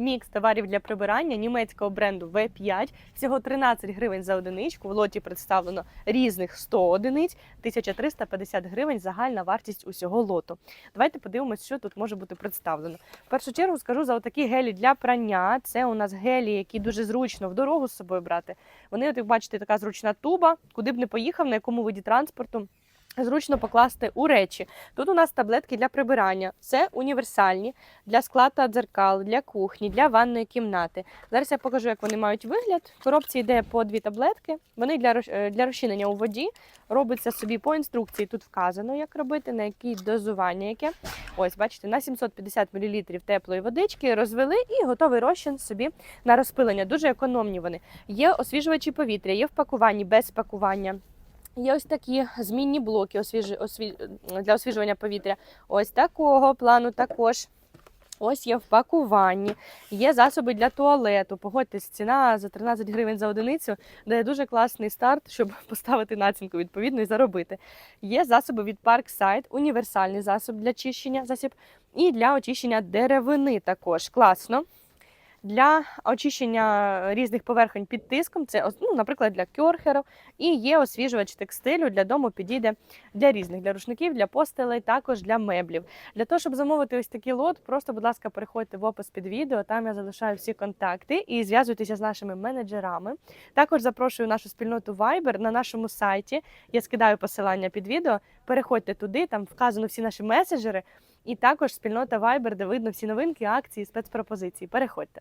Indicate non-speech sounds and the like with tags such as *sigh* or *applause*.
Мікс товарів для прибирання німецького бренду V5. Всього 13 гривень за одиничку. В лоті представлено різних 100 одиниць, 1350 гривень загальна вартість усього лоту. Давайте подивимось, що тут може бути представлено. В першу чергу скажу за отакі гелі для прання. Це у нас гелі, які дуже зручно в дорогу з собою брати. Вони, от як бачите, така зручна туба, куди б не поїхав, на якому виді транспорту. Зручно покласти у речі. Тут у нас таблетки для прибирання. Це універсальні для скла дзеркал, для кухні, для ванної кімнати. Зараз я покажу, як вони мають вигляд. В коробці йде по дві таблетки. Вони для е, для розчинення у воді. Робиться собі по інструкції. Тут вказано, як робити, на які дозування яке. Ось, бачите, на 750 мл теплої водички розвели і готовий розчин собі на розпилення. Дуже економні вони. Є освіжувачі повітря, є в пакуванні без пакування. Є ось такі змінні блоки для освіжування повітря. Ось такого плану також. Ось є в пакуванні. Є засоби для туалету. Погодьтесь, ціна за 13 гривень за одиницю дає дуже класний старт, щоб *laughs* поставити націнку відповідно і заробити. Є засоби від Parkside, універсальний засоб для чищення засіб, і для очищення деревини також. Класно. Для очищення різних поверхонь під тиском, це, ну, наприклад, для кьорхеру, і є освіжувач текстилю для дому підійде для різних, для рушників, для постелей, також для меблів. Для того, щоб замовити ось такий лот, просто, будь ласка, переходьте в опис під відео. Там я залишаю всі контакти і зв'язуйтеся з нашими менеджерами. Також запрошую нашу спільноту Viber на нашому сайті. Я скидаю посилання під відео. Переходьте туди, там вказано всі наші меседжери. І також спільнота Viber, де видно всі новинки, акції, спецпропозиції. Переходьте.